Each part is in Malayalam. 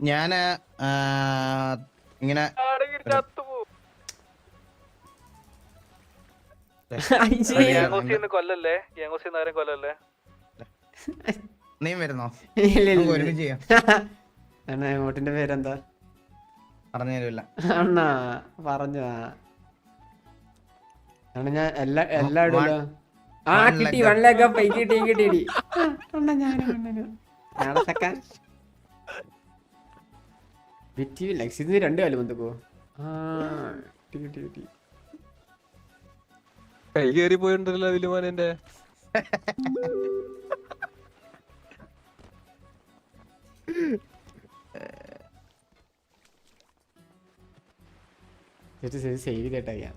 ഞാൻ ഇങ്ങനെ കൊല്ലല്ലേ കൊല്ലല്ലേ നീ വരുന്നോ. ഒരുമിച്ച് ചെയ്യാം എമോട്ടിന്റെ പേരെന്താ പറഞ്ഞു തരില്ല അണ്ണാ പറഞ്ഞ അണ്ണ ഞാൻ എല്ലാ എല്ലാ ഇടൂലോ ആ one കിട്ടി വൺ കിട്ടി ലക്ഷ്യത്തിന് രണ്ട് കാലം കൈ കയറി പോയിട്ടുണ്ടല്ലോ വിലുമാനെന്റെ സേവ് ചെയ്തിട്ടാ ഞാൻ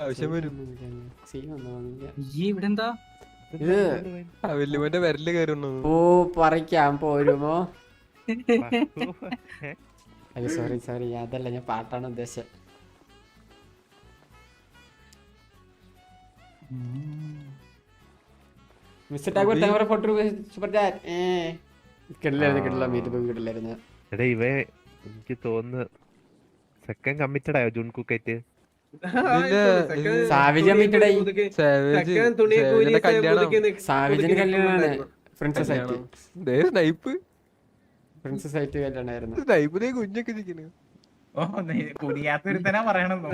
ആവശ്യം വരും. സേവ് വന്നോന്നില്ല ഈ ഇവിടെ എന്താ? ഇത് ആ വിരൽ ഓ പറിക്കാൻ പോരുമോ? സോറി സോറി അതല്ല ഞാൻ പാട്ടാണ് ഉദ്ദേശിച്ചത്. മിസ്റ്റർ ടാഗോർ താങ്കളുടെ ഫോട്ടോ സൂപ്പർ ചാറ്റ് ഏ. കിട്ടില്ലായിരുന്നു കിട്ടില്ല മീറ്റ് പോയി കിട്ടില്ലായിരുന്നു എടാ ഇവ എനിക്ക് തോന്നുന്നു സെക്കൻഡ് കമ്മിറ്റഡ് ആയോ ജൂൺ കുക്കറ്റ് സാവിജ കല്യാണമാണ് പ്രിൻസസ് ആയിട്ട്. ദേ സ്നൈപ്പ്. പ്രിൻസസ് ആയിട്ട് കല്യാണമായിരുന്നു സ്നൈപ്പ് ദേ കുഞ്ഞൊക്കെ ഇരിക്കുന്നു ഓ കുടിയാത്തൊരുത്തനാ പറയണെന്നോ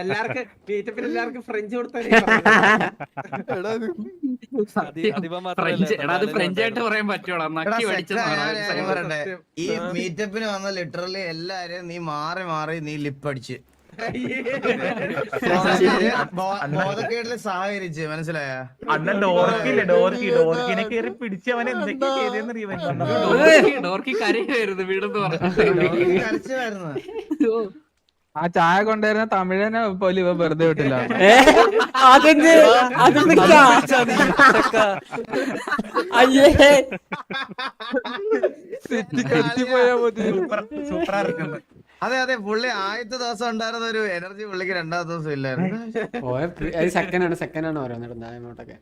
എല്ലാവർക്കും മീറ്റപ്പിൽ എല്ലാവർക്കും ഫ്രഞ്ച്. ഈ മീറ്റപ്പിന് വന്ന ലിറ്ററലി എല്ലാരെയും നീ മാറി മാറി നീ ലിപ്പടിച്ച് ബോധക്കേട്ടിൽ സഹകരിച്ച് മനസ്സിലായ? അന്ന് ഡോർക്കില്ലേ ഡോർക്കി ഡോർക്കിനെ കയറി അറിയാൻ ഡോർക്കി- ഡോർക്കി. കരയായിരുന്നു വീടെന്ന് പറഞ്ഞു കരച്ചിലായിരുന്നു. ആ ചായ കൊണ്ടുവരുന്ന തമിഴനെ പോലും ഇവ വെറുതെ വിട്ടില്ല. അയ്യേ. തെറ്റി മതി സൂപ്പറാ ഇരിക്കുന്നു അതെ അതെ പുള്ളി ആദ്യത്തെ ദിവസം ഉണ്ടായിരുന്ന ഒരു എനർജി പുള്ളിക്ക് രണ്ടാമത്തെ ദിവസം ഇല്ലായിരുന്നു. സെക്കൻഡ് ആണ് സെക്കൻഡ് ആണ് ഓരോന്നിടുന്നത് അങ്ങോട്ടൊക്കെ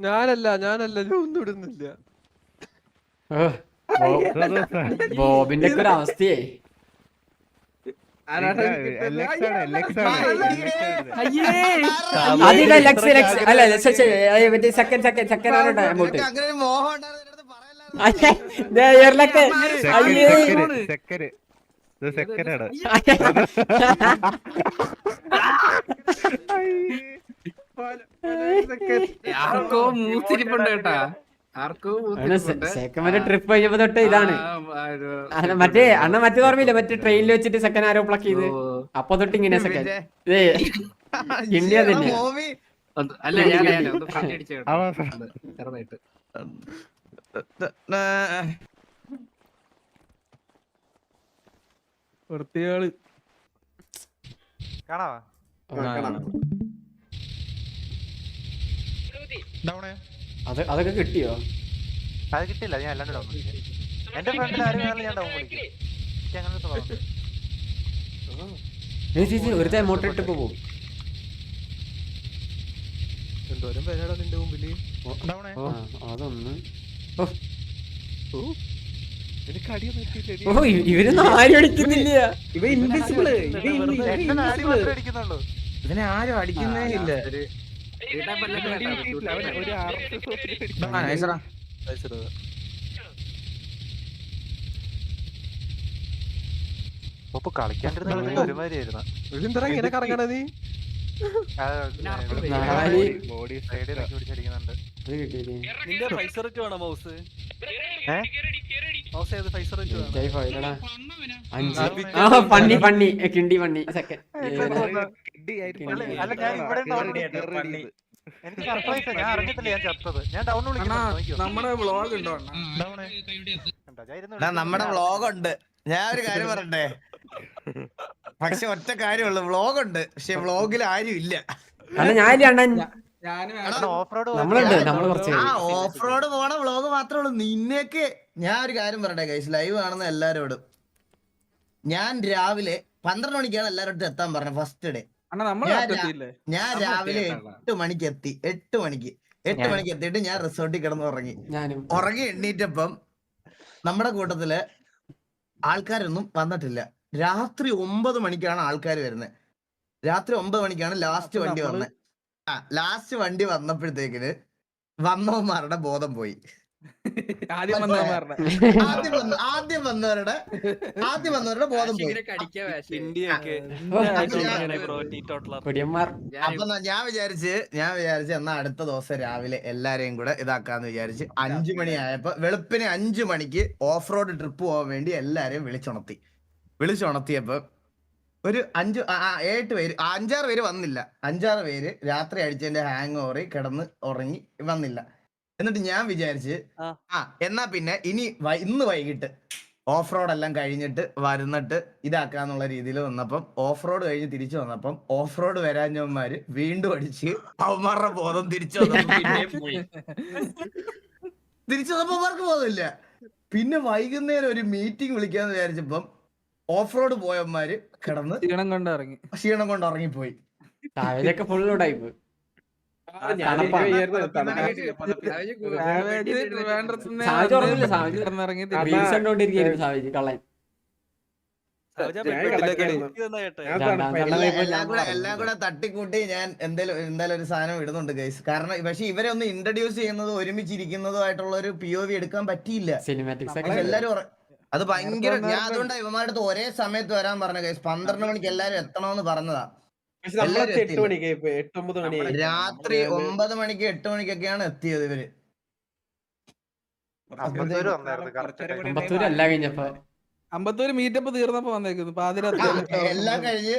ഞാനല്ല ഞാനല്ല ഞാൻ ഒന്നും ഇടുന്നില്ല. ബോബിന്റെ ഒക്കെ ഒരു അവസ്ഥയെ. അതിന്റെ ലക്സ് ലക്സ് അല്ല മറ്റേ സെക്കൻഡ് സെക്കൻഡ് സെക്കൻഡ് ആണ് അങ്ങോട്ട്. അങ്ങനെ ഒരു മോഹം ഉണ്ടായിരുന്നു സെക്കൻഡ് ആർക്കോ മൂത്തിരിപ്പുണ്ട് കേട്ടാ. ആർക്കോ സെക്കൻഡ് ട്രിപ്പ് കഴിഞ്ഞപ്പോ തൊട്ട് ഇതാണ്. മറ്റേ അണ്ണ മറ്റേ ഓർമ്മയില്ല? മറ്റേ ട്രെയിനിൽ വെച്ചിട്ട് സെക്കൻഡ് ആരോ പ്ലക്ക് ചെയ്ത്. അപ്പൊ തൊട്ട് ഇങ്ങനെ സെക്കൻഡ് ഇന്ത്യ തന്നെ. അല്ല ഞാൻ ചെറുതായിട്ട്. വൃത്തികൾ കാണാവാ? അത് അതൊക്കെ കിട്ടിയോ? അത് കിട്ടില്ല ഞാൻ അല്ലാണ്ട് ഡൗൺ എന്റെ ഫ്രണ്ടിൽ ആരും ഞാൻ ഡൗൺ വിളിക്കും ഒരുത്തെ എമൗണ്ട് ഇട്ട് പോകും എന്തോരം പേരാടാ നിന്റെ മുമ്പിൽ? അതൊന്ന്. എത്തിയില്ലേ ഓ ഇവരൊന്നും ആരും അടിക്കുന്നില്ല. ഇവ ഇൻവിസിബിൾ ഇവനെ ആരും അടിക്കുന്നേ ഇല്ല ഒരു വീട്ടാൻ പല്ലൊക്കെ കേട്ടോ, ചൂട്ട് അവൻ ഒരു കേട്ടോ. ആർ എസ് എസ് ആ, nice എടാ. ഒപ്പ് കളിക്കാണ്ടിരുന്ന ഒരുമാതിരി ആയിരുന്നു ഇതെന്താ ഇങ്ങനെ കറങ്ങണ നീ ബോഡി സൈഡിൽ പിടിച്ചടിക്കുന്നുണ്ട്. നിന്റെ പൈസ റേറ്റ് വേണോ മൗസ്? പണ്ണി പണ്ണി കിണ്ടി പണ്ണി സെക്കൻഡ് അല്ല ഞാൻ ഇവിടെ ഡൗൺ എനിക്ക് സർപ്രൈസ് ഞാൻ അറിഞ്ഞിട്ടില്ല ഞാൻ ചത്തത്. ഞാൻ ഡൗൺ നമ്മുടെ വ്ളോഗ് ഉണ്ടോ ഞാൻ നമ്മുടെ വ്ളോഗ് ഉണ്ട്. ഞാൻ ഒരു കാര്യം പറയട്ടെ? പക്ഷെ ഒറ്റ കാര്യമുള്ളു. വ്ളോഗ് ഉണ്ട്. പക്ഷെ വ്ളോഗിൽ ആരും ഇല്ല. അല്ല ഞാനില്ല അണ്ണൻ ഓഫ് റോഡ് പോണ വ്ളോഗ് മാത്രമേ ഉള്ളൂ. നിന്നേക്ക് ഞാൻ ഒരു കാര്യം പറയട്ടെ ഗൈസ് ലൈവ് കാണുന്ന എല്ലാരോടും. ഞാൻ രാവിലെ പന്ത്രണ്ട് മണിക്കാണ് എല്ലാരോടും എത്താൻ പറഞ്ഞത് ഫസ്റ്റ് ഡേ അണ്ണാ നമ്മൾ ഞാൻ ഞാൻ രാവിലെ. എട്ട് മണിക്ക് എത്തി. എട്ട് മണിക്ക്. എട്ട് മണിക്ക് എത്തിയിട്ട് ഞാൻ റിസോർട്ടിൽ കിടന്ന് ഉറങ്ങി. ഉറങ്ങി എണ്ണീറ്റപ്പം നമ്മുടെ കൂട്ടത്തിൽ ആൾക്കാരൊന്നും വന്നിട്ടില്ല. രാത്രി ഒമ്പത് മണിക്കാണ് ആൾക്കാർ വരുന്നത് രാത്രി ഒമ്പത് മണിക്കാണ് ലാസ്റ്റ് വണ്ടി വന്നത് ആ ലാസ്റ്റ് വണ്ടി വന്നപ്പോഴത്തേക്കിന് വന്നവന്മാരുടെ ബോധം പോയി. ആദ്യം വന്നവന്മാരുടെ ആദ്യം വന്ന ആദ്യം വന്നവരുടെ ആദ്യം വന്നവരുടെ ബോധം പോയി. അപ്പൊ ഞാൻ വിചാരിച്ച് ഞാൻ വിചാരിച്ച് എന്നാ അടുത്ത ദിവസം രാവിലെ എല്ലാരെയും കൂടെ ഇതാക്കാന്ന് വിചാരിച്ച് അഞ്ചു മണിയായപ്പോ വെളുപ്പിന് അഞ്ചു മണിക്ക് ഓഫ് റോഡ് ട്രിപ്പ് പോകാൻ വേണ്ടി എല്ലാരെയും വിളിച്ചുണർത്തി. വിളിച്ചുണർത്തിയപ്പോ ഒരു അഞ്ചു ഏട്ട് പേര് അഞ്ചാറ് പേര് വന്നില്ല. അഞ്ചാറ് പേര് രാത്രി അടിച്ചതിന്റെ ഹാങ് ഓറി കിടന്ന് ഉറങ്ങി വന്നില്ല. എന്നിട്ട് ഞാൻ വിചാരിച്ച് ആ. എന്നാ പിന്നെ ഇനി ഇന്ന് വൈകിട്ട് ഓഫ് റോഡ് എല്ലാം കഴിഞ്ഞിട്ട് വരുന്നിട്ട് ഇതാക്കാന്നുള്ള രീതിയിൽ വന്നപ്പം ഓഫ് റോഡ് കഴിഞ്ഞ് തിരിച്ചു വന്നപ്പം ഓഫ് റോഡ് വരാഞ്ഞവന്മാര് വീണ്ടും അടിച്ച് അവന്മാരുടെ ബോധം തിരിച്ചു പോയി. തിരിച്ചു വന്നപ്പോ അവർക്ക് ബോധമില്ല. പിന്നെ വൈകുന്നേരം ഒരു മീറ്റിംഗ് വിളിക്കാന്ന് വിചാരിച്ചപ്പം ഓഫ് റോഡ് പോയവന്മാര് കിടന്ന് ക്ഷീണം കൊണ്ട് ഇറങ്ങി ക്ഷീണം കൊണ്ട് ഇറങ്ങിപ്പോയി ഫുള്ള് ഫുൾ ഉടായിപ്പ് കള്ളൻ. എല്ലാം ഞാൻ കൂടെ തട്ടിക്കൂട്ടി ഞാൻ എന്തായാലും എന്തായാലും ഒരു സാധനം ഇടുന്നുണ്ട് ഗൈസ് കാരണം പക്ഷെ ഇവരെ ഒന്ന് ഇൻട്രൊഡ്യൂസ് ചെയ്യുന്നത് ഒരുമിച്ചിരിക്കുന്നതും ആയിട്ടുള്ള ഒരു പി ഒ വി എടുക്കാൻ പറ്റിയില്ല. എല്ലാരും അത് ഭയങ്കര ഞാൻ അതുകൊണ്ടാണ് ഇവന്മാരുടെ അടുത്ത് ഒരേ സമയത്ത് വരാൻ പറഞ്ഞ ഗൈസ് പന്ത്രണ്ട് മണിക്ക് എല്ലാരും എത്തണമെന്ന് പറഞ്ഞതാ. എല്ലാരും മണി രാത്രി ഒമ്പത് മണിക്ക് എട്ട് മണിക്കൊക്കെയാണ് എത്തിയത് ഇവർ. അമ്പത്തൂര് വന്നായിരുന്നു കറക്റ്റ് അമ്പത്തൂര് അല്ല കഴിഞ്ഞപ്പോ. അമ്പത്തൂര് മീറ്റപ്പ് തീർന്നപ്പോ വന്നേക്കുന്നു. പാതിരാത്രി എല്ലാം കഴിഞ്ഞ്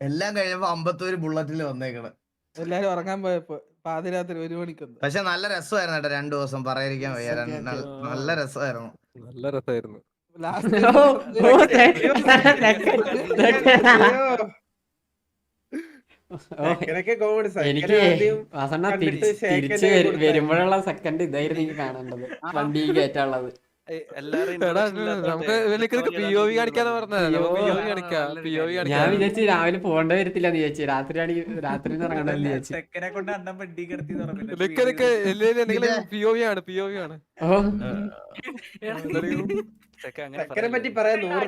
എല്ലാം കഴിഞ്ഞപ്പോ അമ്പത്തൂര് ബുള്ളറ്റിൽ വന്നേക്കണ്. എല്ലാരും ഉറങ്ങാൻ പോയപ്പോ പാതിരാത്രി ഒരു മണിക്കൊന്ന്. പക്ഷെ നല്ല രസമായിരുന്നു കേട്ടോ രണ്ടു ദിവസം പറയാതിരിക്കാൻ വയ്യ. രണ്ട് നല്ല- നല്ല രസമായിരുന്നു. നല്ല രസമായിരുന്നു. ലാസ്റ്റ് ഓ, ഓ, thank you. ഓ, എനിക്ക് വാസണ്ണ തിരിച്ച് തിരിച്ച് വരു- വരുമ്പോഴുള്ള സെക്കൻഡ് ഇതായിരുന്നു എനിക്ക് കാണേണ്ടത്. വണ്ടി കയറ്റാനുള്ളത്. ഞാൻ വിചാരിച്ചു രാവിലെ പോകേണ്ട വരത്തില്ല ചേച്ചി വിചാരിച്ചു. രാത്രിയാണ് രാത്രി ഇറങ്ങണ്ടെന്ന് ഒ ആണ് പി ഒ വി ആണ്. ഓ. ചെക്കനെ പറ്റി പറയാൻ നൂറ്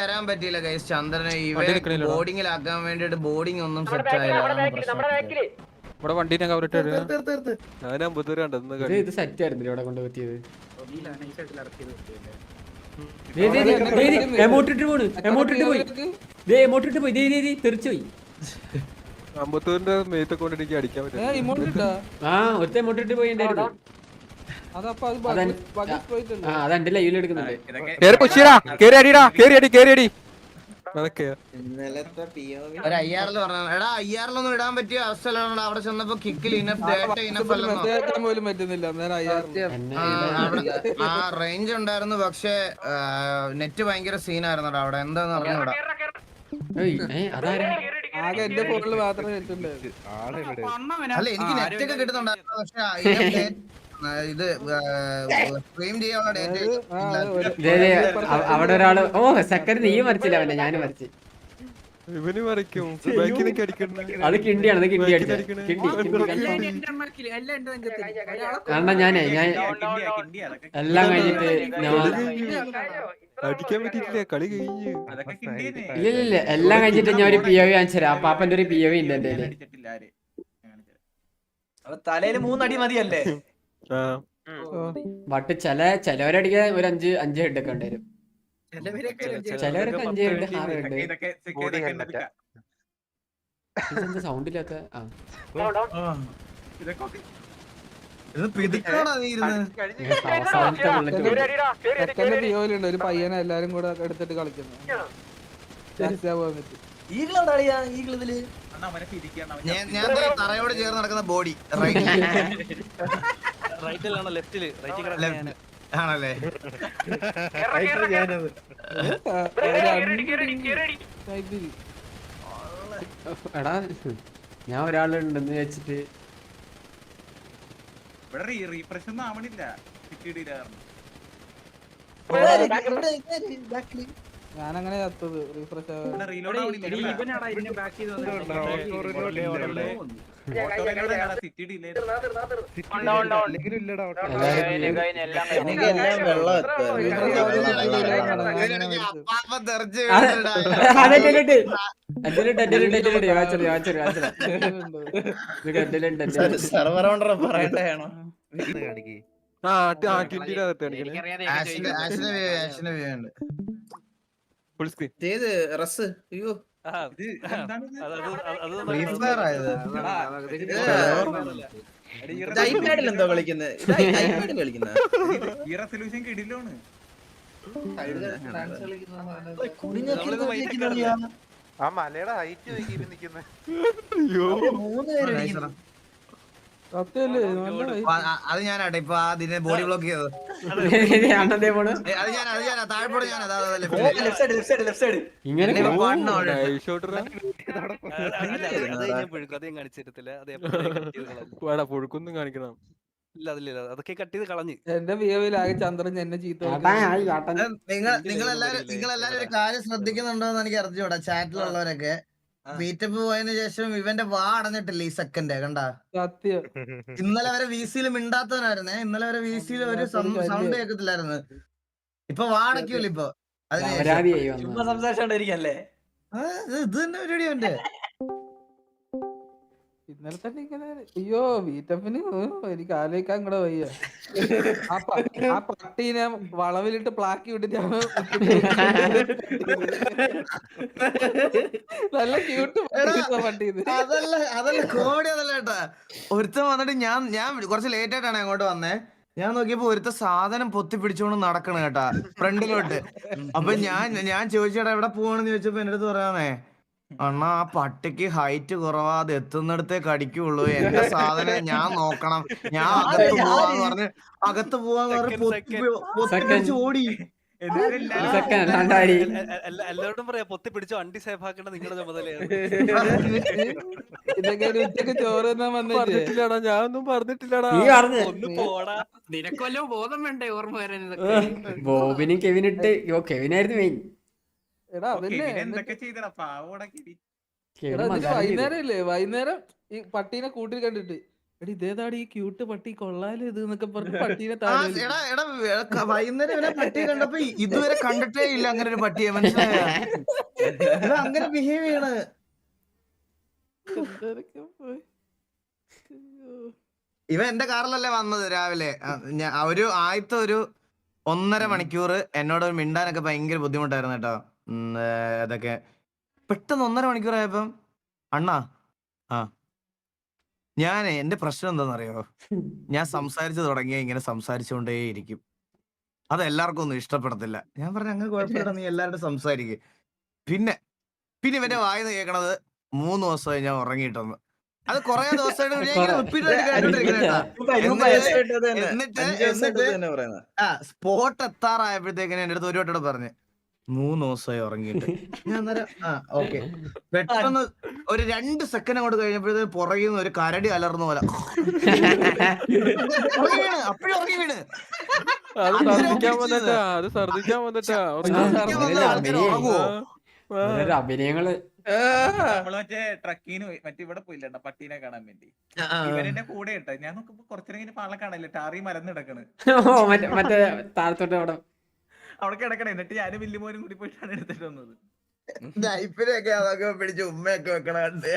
വരാൻ പറ്റിയില്ല ഗൈസ് ചന്ദ്രനെ വണ്ടി ഇവരെ. ബോർഡിങ്ങിലാക്കാൻ വേണ്ടിട്ട് ബോർഡിംഗ് ഒന്നും സെറ്റ് ആയില്ല. ഇവിടെ വണ്ടീനെ കവറിട്ട് ഞാനും ബുദ്ധൂര് കണ്ടത് ഇത് സെറ്റ് ആയിരുന്നില്ല ഇവിടെ കൊണ്ട് പറ്റിയത്? ഇട്ട് പോയി. ഇട്ട് പോയി. ദേ ദേ ദേ തെറിച്ചു പോയി. അമ്പത്തൂരിന്റെ മേത്തെ കൊണ്ട് എനിക്ക് അടിക്കാൻ പറ്റും. ആ ഒറ്റ പോയി അതെന്റെ ലൈവിൽ എടുക്കുന്നുണ്ട്. ഇടാൻ പറ്റിയ അവസ്ഥയിലാണ് അവിടെ ചെന്നപ്പോ കിക്കിൽ ഇനഫ് ഡാറ്റ ഇനഫ് പോലും പറ്റുന്നില്ല. ആ, റേഞ്ച് ഉണ്ടായിരുന്നു പക്ഷെ നെറ്റ് ഭയങ്കര സീനായിരുന്നു അവിടെ. എന്താന്ന് അറിഞ്ഞൂടാ? അതാരാ? ആകെ എന്റെ ഫോണിൽ മാത്രമേ അല്ല എനിക്ക് നെറ്റ് ഒക്കെ കിട്ടുന്നുണ്ടായിരുന്നു. പക്ഷെ അതിന്റെ ഇത് സ്ട്രീം ചെയ്യാനുള്ള ഡേറ്റ അവിടെ ഒരാൾ ഓ സെക്കൻഡ് നീ മരിച്ചില്ല അവനെ ഞാനും മരിച്ചു. ഇവന് മറിക്കും അടിക്കണ്ട അത് കിണ്ടിയാണ് അത് കിണ്ടി അടിച്ചത്. കിണ്ടി. കാരണം ഞാനേ ഞാൻ എല്ലാം കഴിഞ്ഞിട്ട് ഞാൻ അടിക്കാൻ പറ്റിയിട്ടില്ല കളി കഴിഞ്ഞ്. ഇല്ല ഇല്ല എല്ലാം കഴിഞ്ഞിട്ട് ഞാൻ ഒരു പി ഒ വി കാണിച്ചു തരാം പാപ്പന്റെ ഒരു പി ഒ വി ഇല്ല എന്റെ. തലയിൽ മൂന്നടി മതിയല്ലേ ബട്ട് ചില ചിലവരടിക്കാൻ ഒരു അഞ്ച് അഞ്ച് ഹെഡ് ഒക്കെ ഉണ്ടായിരുന്നു ചിലവരൊക്കെ അഞ്ച് ഉണ്ട് ആറ് ഉണ്ട്. ഇതെന്താ ഒരു പയ്യനെ എല്ലാരും കൂടെ എടുത്തിട്ട് കളിക്കുന്നു. ഞാൻ തറയോട് ചേർന്ന് നടക്കുന്ന ബോഡി. റൈറ്റ് റൈറ്റിലാണോ ലെഫ്റ്റിൽ റൈറ്റിൽ ആണല്ലേ എടാ ഞാൻ ഒരാളുണ്ടെന്ന് വെച്ചിട്ട് ഇവിടെ റീപ്രഷൻ ഒന്നും ആവണില്ല കിട്ടിയിടില്ല കാരണം ഞാനങ്ങനെ ചത്തത് റീഫ്രഷ് സെർവർ ഓണർ പറയണ്ടാണോ കാണിക്കേ ആ കിട്ടിയിട്ട് കാണിക്കണേ വേണ്ട ഫുൾ സ്ക്രീൻ ഏത് റസ്. അയ്യോ. ഐപാഡിൽ എന്തോ കളിക്കുന്നത് ഐപാഡിൽ കളിക്കുന്ന ഈ റെസൊല്യൂഷൻ കിടിലാണ്. ആ മലയുടെ ഹൈറ്റ് നല്ല അപ്പൊ ആ- അത് ഞാനാട്ടെ ഇപ്പൊ അതിനെ ബോഡി ബ്ലോക്ക് ചെയ്തത്. അത് ഞാൻ അത് ഞാൻ താഴെപ്പോടെ ഞാൻ അതാ അതാ left ൽ. Left side left side left side ഇങ്ങനെ വേടാ പുഴുക്കൊന്നും കാണിക്കണം. അതൊക്കെ കട്ട് ചെയ്ത് കളഞ്ഞ്. എന്റെ വിയവിൽ ആകെ ചന്ദ്രൻ എന്നെ ചീത്ത നിങ്ങൾ നിങ്ങൾ എല്ലാരും നിങ്ങൾ എല്ലാരും ഒരു കാര്യം ശ്രദ്ധിക്കുന്നുണ്ടോ എന്ന് എനിക്ക് അറിഞ്ഞൂടാ ചാറ്റിലുള്ളവരൊക്കെ മീറ്റപ്പ് പോയതിനു ശേഷം ഇവന്റെ വാ അടഞ്ഞിട്ടില്ല ഈ സെക്കൻഡ് കണ്ട? സത്യം. ഇന്നലെ വരെ വി സിയിൽ മിണ്ടാത്തവനായിരുന്നേ. ഇന്നലെ വരെ വി സിയിൽ ഒരു സൗണ്ട് കേൾക്കത്തില്ലായിരുന്നു ഇപ്പൊ വാ അടയ്ക്കൂല ഇപ്പൊ? അതിന് സംസാരിച്ചോണ്ടിരിക്കല്ലേ? ഇത് ഇത് തന്നെ പരിപാടി അവന്റെ. ഇന്നലെ തന്നെ ഇങ്ങനെ അയ്യോ വീറ്റപ്പിന് എനിക്ക് ആലോചിക്കാൻ കൂടെ വയ്യ. ആ പട്ടീനെ വളവിലിട്ട് പ്ലാക്കി വിട്ടിട്ടാണ് നല്ല ക്യൂട്ട് പട്ടി ഇത് അതല്ല അതല്ല കോടി അതല്ല കേട്ടാ. ഒരുത്തൻ വന്നിട്ട് ഞാൻ ഞാൻ കുറച്ച് ലേറ്റ് ആയിട്ടാണ് അങ്ങോട്ട് വന്നേ. ഞാൻ നോക്കിയപ്പോ ഒരുത്ത സാധനം പൊത്തി പിടിച്ചോണ്ട് നടക്കണ കേട്ടാ ഫ്രണ്ടിലോട്ട്. അപ്പൊ ഞാൻ ഞാൻ ചോദിച്ചേട്ടാ എവിടെ പോവാണെന്ന് ചോദിച്ചപ്പോ എന്റെ അടുത്ത് പറയാന്നേ അണ്ണാ ആ പട്ടിക്ക് ഹൈറ്റ് കുറവാ അത് എത്തുന്നിടത്തേ കടിക്കുള്ളൂ എന്റെ സാധനം ഞാൻ നോക്കണം. ഞാൻ അകത്ത് പോവാന്ന് പറഞ്ഞ് അകത്ത് പോവാന്ന് പറഞ്ഞ് പൊത്തി പി- പൊത്തി പിടിച്ച് ഓടി. എല്ലാവരോടും പറയാ പൊത്തി പിടിച്ചോ വണ്ടി സേഫ് ആക്കേണ്ട നിങ്ങളുടെ ചുമതലയാണ്. ഞാനൊന്നും പറഞ്ഞിട്ടില്ലടാ. ഒന്ന് പോടാ. നിനക്കൊല്ലോ ബോധം വേണ്ടേ ഓർമ്മ വരാൻ ബോബിനും കെവിനിട്ട് യോ കെവിനായിരുന്നു മെയിൻ എടാ അതല്ലേ എന്തൊക്കെ ചെയ്തടാ? ഇതിന് വൈകുന്നേരം ഈ പട്ടീനെ കൂട്ടി കണ്ടിട്ട് എടി ഇതേതാടി ഈ ക്യൂട്ട് പട്ടി കൊള്ളാലോ ഇത് എന്നൊക്കെ പറഞ്ഞ് പട്ടീനെ വൈകുന്നേരം ഇവനെ പട്ടിയെ കണ്ടപ്പോ ഇതുവരെ കണ്ടിട്ടേ ഇല്ല അങ്ങനെ ഒരു പട്ടിയെ മനസ്സിലായ? അങ്ങനെ ബിഹേവ് ചെയ്യണ്. ഇവ എന്റെ കാറിലല്ലേ വന്നത് രാവിലെ. ഒരു ആദ്യത്തെ ഒരു ഒന്നര മണിക്കൂർ എന്നോട് മിണ്ടാനൊക്കെ ഭയങ്കര ബുദ്ധിമുട്ടായിരുന്നു കേട്ടോ. അതൊക്കെ. പെട്ടെന്ന് ഒന്നര മണിക്കൂർ ആയപ്പം അണ്ണാ ആ ഞാൻ എന്റെ പ്രശ്നം എന്താണെന്നറിയോ ഞാൻ സംസാരിച്ചു തുടങ്ങിയ ഇങ്ങനെ സംസാരിച്ചുകൊണ്ടേയിരിക്കും അത് എല്ലാവർക്കും ഒന്നും ഇഷ്ടപ്പെടത്തില്ല. ഞാൻ പറഞ്ഞു അങ്ങനെ കുഴപ്പമില്ല നീ എല്ലാവരോടും സംസാരിക്കുക പിന്നെ പിന്നെ ഇവന്റെ വായിന്ന് കേൾക്കണത് മൂന്ന് ദിവസമായി ഞാൻ ഉറങ്ങിയിട്ടൊന്ന്. അത് കുറെ ദിവസമായിട്ട് എന്നിട്ട് ആ സ്പോട്ട് എത്താറായപ്പോഴത്തേക്കിന് എന്റെ അടുത്ത് ഒരു വട്ടം പറഞ്ഞു മൂന്ന് ദിവസമായി ഉറങ്ങിയിട്ട്. ഞാൻ അന്നേരം ആ ഓക്കെ പെട്ടെന്ന് ഒരു രണ്ട് സെക്കൻഡ് അങ്ങോട്ട് കഴിഞ്ഞപ്പോഴത്തേക്ക് പുറകിൽ നിന്ന് ഒരു കരടി അലർന്ന പോലെ. അപ്പഴും ഉറങ്ങി വീണ്. അത് ഛർദിക്കാൻ വന്നിട്ടാ അത് ഛർദിക്കാൻ വന്നിട്ടാ. ഉറങ്ങുവോ? ഓരോരോ അഭിനയങ്ങൾ നമ്മൾ മറ്റേ ട്രക്കിന് പോയി മറ്റേ ഇവിടെ പോയില്ല പട്ടീനെ കാണാൻ വേണ്ടി. ഇവരെന്നെ കൂടെ ഇട്ട ഞാൻ നോക്കുമ്പോ കുറച്ചേരം പാള പാളെ കാണല്ലേ ടാറി മലന്ന് കിടക്കണ്. മറ്റേ താഴത്തോട്ട് അവിടെ. അവിടെ കിടക്കണേ. എന്നിട്ട് ഞാനും വില്ലുമോനും കൂടി പോയിട്ടാണ് എടുത്തിട്ട് വന്നത്. നൈപ്പിനെയൊക്കെ അതൊക്കെ പിടിച്ച് ഉമ്മയൊക്കെ വെക്കണ കണ്ട്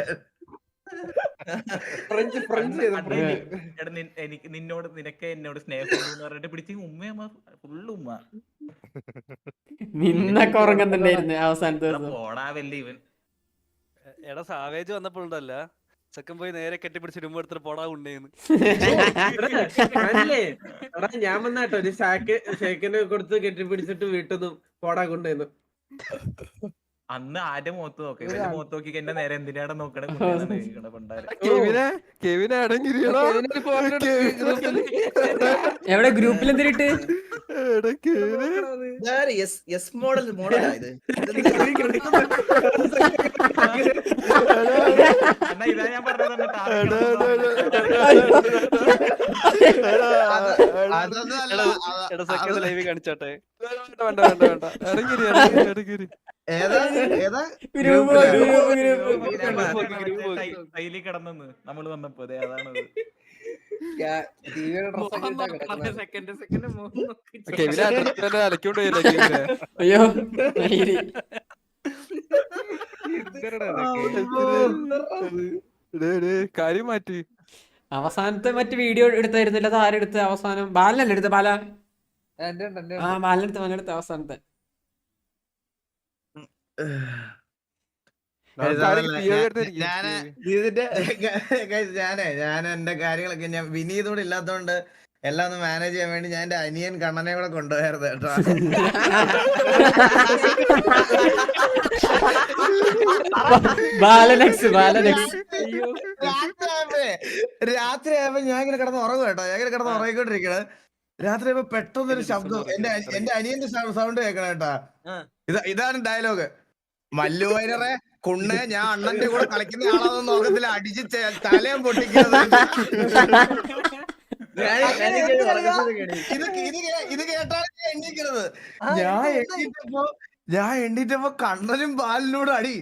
എനിക്ക് നിന്നോട് നിനക്ക് എന്നോട് സ്നേഹം എന്ന് പറഞ്ഞിട്ട് പിടിച്ച് ഉമ്മയമ്മ ഫുള്ള് ഉമ്മ. നിന്നൊക്കെ ഉറങ്ങുന്നുണ്ടായിരുന്നു അവസാനത്തെ പോടാ വല്യ ഇവൻ. എടാ സാവേജ് വന്നപ്പോഴുണ്ടല്ല ചെക്കൻ പോയി നേരെ കെട്ടിപ്പിടിച്ച് രൂപ എടുത്തിട്ട് പൊടാ ഉണ്ടേന്ന് ഞാൻ വന്നാട്ടോ ഒരു ഷാക്ക് ഷേക്കിന് കൊടുത്ത് കെട്ടിപ്പിടിച്ചിട്ട് വീട്ടിൽ നിന്ന് പോടാ കൊണ്ടുവന്നു അന്ന് ആരുടെ മുഖത്ത് നോക്കാം? ഇവന്റെ മുഖത്ത് നോക്കി എന്റെ നേരെ എന്തിനാണ് നോക്കണേ. എവിടെ ഗ്രൂപ്പിൽ എസ് മോഡൽ മോഡലാ ഇത്. ഞാൻ പറഞ്ഞത് കാണിച്ചോട്ടെ. വേണ്ട വേണ്ട വേണ്ട. ഇടങ്ങിരി ഇറങ്ങിരി കിടന്നെന്ന് നമ്മൾ വന്നപ്പോ അയ്യോ കാര്യം മാറ്റി അവസാനത്തെ മറ്റു വീഡിയോ എടുത്തായിരുന്നില്ല അത് ആരെടുത്ത് അവസാനം ബാലനല്ലേ എടുത്ത് ബാല ആ. ബാലനെടുത്ത് ബാലെടുത്ത് അവസാനത്തെ ആരെങ്കിലും PO എടുത്തിരിക്കും. ഞാൻ ഇതിന്റെ ഞാനേ ഞാൻ എന്റെ കാര്യങ്ങളൊക്കെ ഞാൻ വിനീതോടെ ഇല്ലാത്തോണ്ട് എല്ലാം ഒന്ന് മാനേജ് ചെയ്യാൻ വേണ്ടി ഞാൻ എന്റെ അനിയൻ കണ്ണനെ കൂടെ കൊണ്ടുപോയായിരുന്നു കേട്ടോ. ബാലനെക്സ് ബാലനെക്സ്. രാത്രിയാകുമ്പേ രാത്രിയാകുമ്പോ ഞാൻ ഇങ്ങനെ കിടന്ന് ഉറങ്ങും കേട്ടോ. ഞാൻ ഇങ്ങനെ കിടന്ന് ഉറങ്ങിക്കൊണ്ടിരിക്കണത് ആയപ്പോ പെട്ടെന്നൊരു ശബ്ദം. എന്റെ എന്റെ അനിയന്റെ സൗണ്ട് കേൾക്കണം കേട്ടാ. ഇതാണ് ഡയലോഗ് മല്ലു വൈനറെ കുണ്ണെ ഞാൻ അണ്ണന്റെ കൂടെ കളിക്കുന്ന ആളാണെന്ന് നോക്കത്തില്ല അടിച്ച് തലയും പൊട്ടിക്കുന്നത്. ഇത് കേട്ടാണ് ഞാൻ എണ്ണീക്കണത് ഞാൻ എണ്ണീറ്റപ്പോ ഞാൻ എണ്ണിട്ടപ്പോ കണ്ണനും ബാലിനോട് അടി.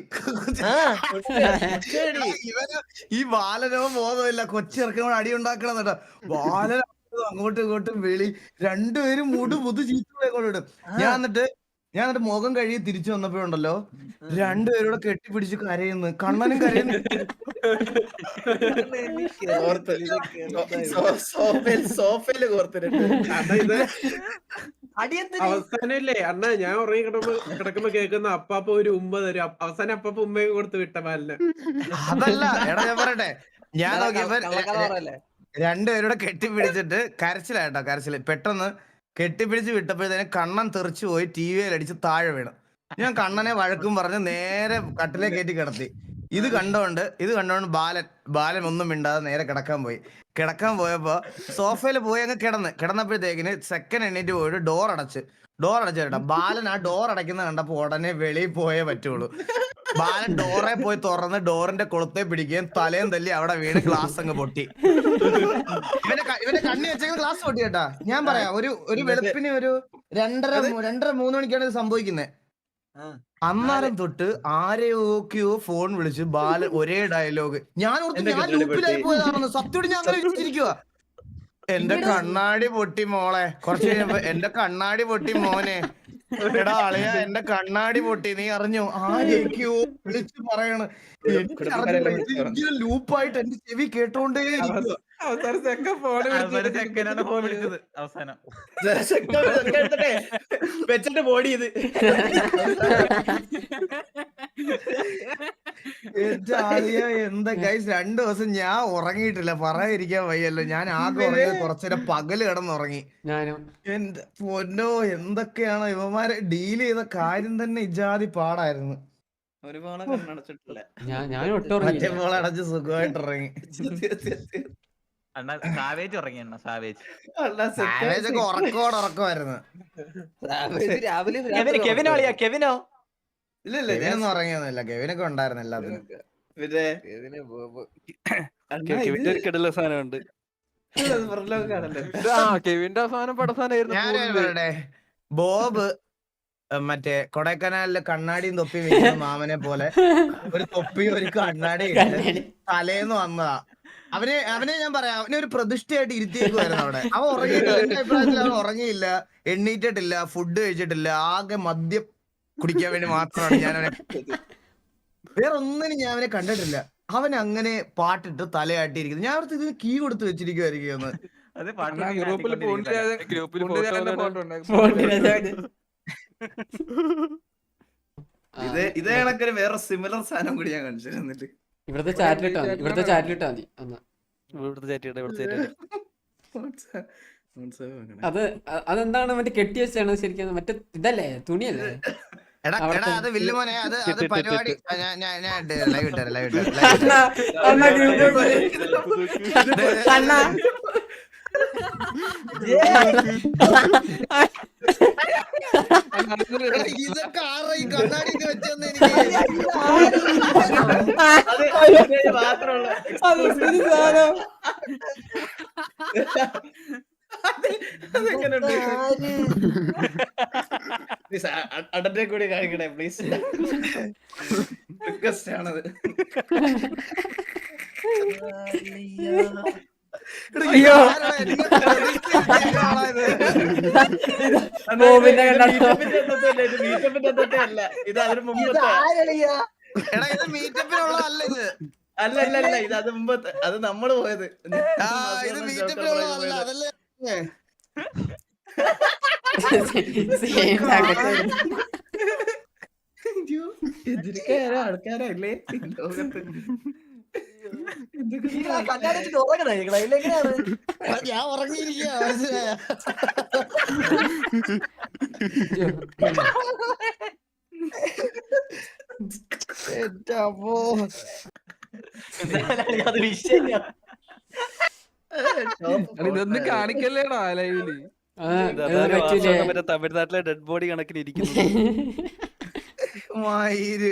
ഇവന് ഈ ബാലനോ ബോധമില്ല കൊച്ചിറക്കനോട് അടി ഉണ്ടാക്കണം കേട്ടോ ബാലനും അങ്ങോട്ടും ഇങ്ങോട്ടും വിളി. രണ്ടുപേരും മുടു പുതു ചീത്ത കൊണ്ടിടും ഞാൻ എന്നിട്ട് ഞാൻ എന്നിട്ട് മുഖം കഴുകി തിരിച്ചു വന്നപ്പോഴുണ്ടല്ലോ രണ്ടുപേരോട് കെട്ടിപ്പിടിച്ച് കരയുന്നു. കണ്ണനും കരയുന്നു. സോഫയിൽ കോർത്തിട്ടുണ്ട്. അവസാനല്ലേ അണ്ണാ ഞാൻ ഉറങ്ങി കിടക്കുമ്പോ കിടക്കുമ്പോ കേൾക്കുന്ന അപ്പാപ്പ ഒരു ഉമ്മ തരും. അവസാനം അപ്പാപ്പ ഉമ്മയും കൊടുത്ത് വിട്ട പാലിന്. അതല്ല എടാ ഞാൻ പറയട്ടെ. ഞാൻ രണ്ടുപേരോടെ കെട്ടിപ്പിടിച്ചിട്ട് കരച്ചിലായിട്ടോ കരച്ചിൽ. പെട്ടെന്ന് കെട്ടിപ്പിടിച്ച് വിട്ടപ്പോഴത്തേന് കണ്ണൻ തെറിച്ചു പോയി ടി വിയിൽ അടിച്ച് താഴെ വീണു. ഞാൻ കണ്ണനെ വഴക്കും പറഞ്ഞ് നേരെ കട്ടിലേ കയറ്റി കിടത്തി. ഇത് കണ്ടോണ്ട് ഇത് കണ്ടോണ്ട് ബാലൻ ബാലൻ ഒന്നും മിണ്ടാതെ നേരെ കിടക്കാൻ പോയി. കിടക്കാൻ പോയപ്പോ സോഫയിൽ പോയി അങ്ങ് കിടന്ന്. കിടന്നപ്പോഴത്തേക്കിന് സെക്കൻഡ് എണ്ണീറ്റ് പോയിട്ട് ഡോർ അടച്ച്. ഡോർ അടച്ചു കേട്ടോ. ബാലൻ ആ ഡോർ അടയ്ക്കുന്ന കണ്ടപ്പോ ഉടനെ വെളിയിൽ പോയേ പറ്റുള്ളൂ. ബാലൻ ഡോറെ പോയി തുറന്ന് ഡോറിന്റെ കൊളുത്തെ പിടിക്കുകയും തലയും തല്ലി അവിടെ വീണ് ഗ്ലാസ് അങ്ങ് പൊട്ടി. ഇവന്റെ ഇവന്റെ കണ്ണി വെച്ചെങ്കിൽ ഗ്ലാസ് പൊട്ടി കേട്ടാ. ഞാൻ പറയാം ഒരു ഒരു വെളുപ്പിന് ഒരു രണ്ടര രണ്ടര മൂന്ന് മണിക്കാണ് ഇത് സംഭവിക്കുന്നത് അന്നേരം തൊട്ട് ആരെയൊക്കെയോ ഫോൺ വിളിച്ച് ബാല ഒരേ ഡയലോഗ് ഞാൻ ഓർത്ത് എന്റെ ഞാൻ കണ്ണാടി ലൂപ്പിലായി പൊട്ടി. പോയതാണെന്ന് സത്യോട് ഞാൻ വിളിച്ചിരിക്കുക എന്റെ കണ്ണാടി പൊട്ടി മോളെ. കുറച്ച് കഴിഞ്ഞപ്പോ എന്റെ കണ്ണാടി പൊട്ടി മോനെ. എടാ അളിയ എന്റെ കണ്ണാടി പൊട്ടി. നീ അറിഞ്ഞു? ആരെയൊക്കെയോ വിളിച്ച് പറയണ്. ലൂപ്പായിട്ട് എന്റെ ചെവി കേട്ടോണ്ടേ. അവസാനം ഫോൺ അവസാനം ചെക്കനാണ് ഫോൺ വിളിച്ചത്. അവസാനം. എടുത്തിട്ടെ. വെച്ചിട്ട് ബോഡി ഇത് എന്റെ എന്താ ഗൈസ് രണ്ടു ദിവസം ഞാൻ ഉറങ്ങിയിട്ടില്ല. പറയാതിരിക്കാൻ വയ്യല്ലോ. ഞാൻ ആകെ ഉറങ്ങിയത് കുറച്ചേരം പകൽ കിടന്നുറങ്ങി. ഞാനും. എന്റെ പൊന്നോ എന്തൊക്കെയാണ് ഇവന്മാരെ ഡീൽ ചെയ്ത കാര്യം തന്നെ ഇജാതി പാടായിരുന്നു. ഒരു മോളെ കണ്ണടച്ചിട്ടില്ല. ഞാൻ ഞാൻ ഒട്ടും മറ്റേ ഉറങ്ങിയില്ല. മോളെ അടച്ച് സുഖമായിട്ട് ഇറങ്ങി അണ്ണാ സാവേജ് ഉറങ്ങി അണ്ണ സാവേജ്? Savage ഒക്കെ ഉറക്കോട് ഉറക്കമായിരുന്നു. രാവിലെ കെവിനോ അളിയാ കെവിനോ? ഇല്ല ഇല്ല ഞാൻ ഉറങ്ങിയൊന്നുമില്ല. കെവിനൊക്കെ ഉണ്ടായിരുന്നു എല്ലാത്തിനും. പിന്നെ? കെവിന്റെ ഒരു കിടല സാധനമുണ്ട്. കെവിന്റെ അവസാനം പടസാനായിരുന്നു ബോബ് മറ്റേ കൊടൈക്കനാലിലെ കണ്ണാടിയും തൊപ്പി വെക്കുന്ന മാമനെ പോലെ ഒരു തൊപ്പിയും ഒരു കണ്ണാടിയും തലേന്ന് വന്നതാ. അവനെ അവനെ ഞാൻ പറയാം. അവനെ ഒരു പ്രതിഷ്ഠയായിട്ട് ഇരുത്തിയേക്കുമായിരുന്നു അവിടെ. അവൻ എന്റെ അഭിപ്രായത്തിൽ അവൻ ഉറങ്ങിയില്ല. എണ്ണീറ്റിട്ടില്ല. ഫുഡ് കഴിച്ചിട്ടില്ല. ആകെ മദ്യം കുടിക്കാൻ വേണ്ടി മാത്രമാണ് ഞാൻ അവനെ വേറെ ഒന്നിനും ഞാൻ അവനെ കണ്ടിട്ടില്ല. അവൻ അങ്ങനെ പാട്ടിട്ട് തലയാട്ടിയിരിക്കുന്നു. ഞാൻ അവർക്ക് ഇതിന് കീ കൊടുത്ത് വെച്ചിരിക്കുമായിരിക്കും ആ, ഇത് ഇതേ കണക്കൊരു വേറെ സിമിലർ സാധനം കൂടി ഞാൻ കാണിച്ചു തന്നിട്ട് ഇവിടുത്തെ ചാറ്റിലിട്ടാ മതി. ഇവിടുത്തെ ചാറ്റിലിട്ടാ മതി. ഇവിടുത്തെ ചാറ്റിയുടെ ഇവിടുത്തെ ചാറ്റിയുടെ അത് അതെന്താണ് മറ്റേ കെട്ടി വെച്ചാണ് ശരിക്കും മറ്റേ ഇതല്ലേ? തുണിയല്ലേ? അണ്ണാ ഇതൊക്കെ ഈ കണ്ണാടി വെച്ചെന്ന് എനിക്ക് മാത്രമുള്ള അടന്റെ കൂടി കാണിക്കണേ പ്ലീസ്. റിക്വസ്റ്റ് ആണത്. അയ്യോ. ബോബിന്റെ അല്ല ഇത് അതിന് മുമ്പത്തെ എടാ ഇത് മീറ്റപ്പിനുള്ളതല്ല ഇത് അല്ല അല്ല അല്ല ഇത് അത് മുമ്പത്തെ അത് നമ്മൾ പോയത് ആ ഇത് മീറ്റപ്പിനുള്ളതല്ല അതല്ലേ സെയിം ജാക്കറ്റ് എതിരിക്കാരോ ആൾക്കാരോ അല്ലേ ലോകത്ത് ഞാൻ ഉറങ്ങിയിരിക്കുക അത് ഇതൊന്നും കാണിക്കല്ലേടാ ലൈവിൽ തമിഴ്നാട്ടിലെ ഡെഡ് ബോഡി കണക്കിന് ഇരിക്കുന്നു മയിര്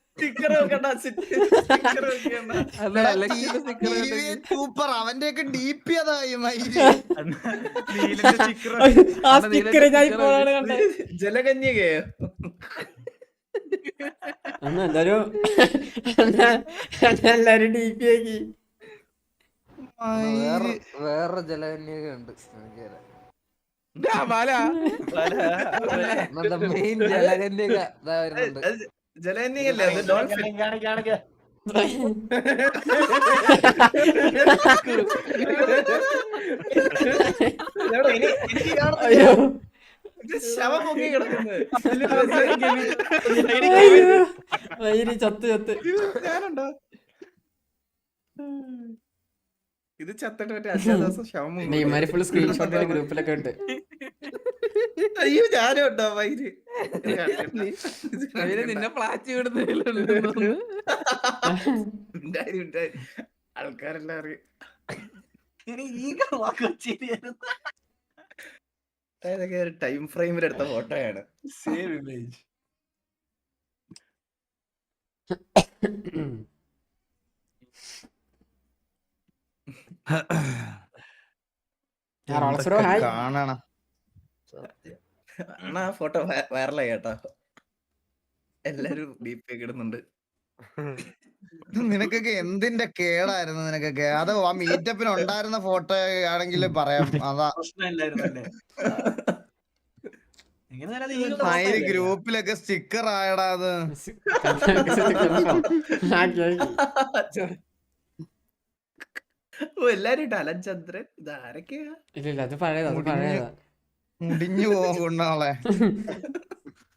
സൂപ്പർ അവന്റെ ഒക്കെ ഡി പി അതായി ജലകന്യകയോ? എല്ലാരും ഡി പി ആക്കി. വേറെ ജലകന്യക ഉണ്ട്. മെയിൻ ജലകന്യക വരുന്നുണ്ട്. ജലകന്യകല്ലേ അത് ഡോൾഫിൻ. എനിക്ക് ശവം പൊങ്ങി കിടക്കുന്നത്. ചത്ത് ചത്ത്. ഞാനുണ്ടോ? ഇത് ചത്തിട്ട് മറ്റേ അഞ്ചാം ദിവസം ശവം ഫുൾ സ്ക്രീൻഷോട്ട് ഗ്രൂപ്പിലൊക്കെ ഉണ്ട് അയ്യോ ഞാനും ഉണ്ടോ വൈര്? അവർ നിന്നെ ഫ്ലാറ്റ് വിടുന്നില്ല. ആൾക്കാരെല്ലാം അറിയും. ഏതൊക്കെ ഒരു ടൈം ഫ്രെയിമിൽ എടുത്ത ഫോട്ടോയാണ് സേവ് ഇമേജ് കാണണം. അണ്ണാ ഫോട്ടോ വൈറലായി കേട്ടോ. എല്ലാരും ഡി പി ഇടുന്നുണ്ട്. നിനക്കൊക്കെ എന്തിന്റെ കേടായിരുന്നു നിനക്കൊക്കെ? അത് ആ മീറ്റപ്പിന് ഉണ്ടായിരുന്ന ഫോട്ടോ ആണെങ്കിൽ പറയാം അതാ ഈ ഗ്രൂപ്പിലൊക്കെ സ്റ്റിക്കർ ആയടാ അത്. എല്ലാരും ഇട്ട്? ചന്ദ്രൻ? ഇത് ആരൊക്കെയാ? ഇല്ല ഇല്ല അത് പഴയതാ അത് പഴയതാ. മുടിഞ്ഞു പോകും കൊണ്ടാളെ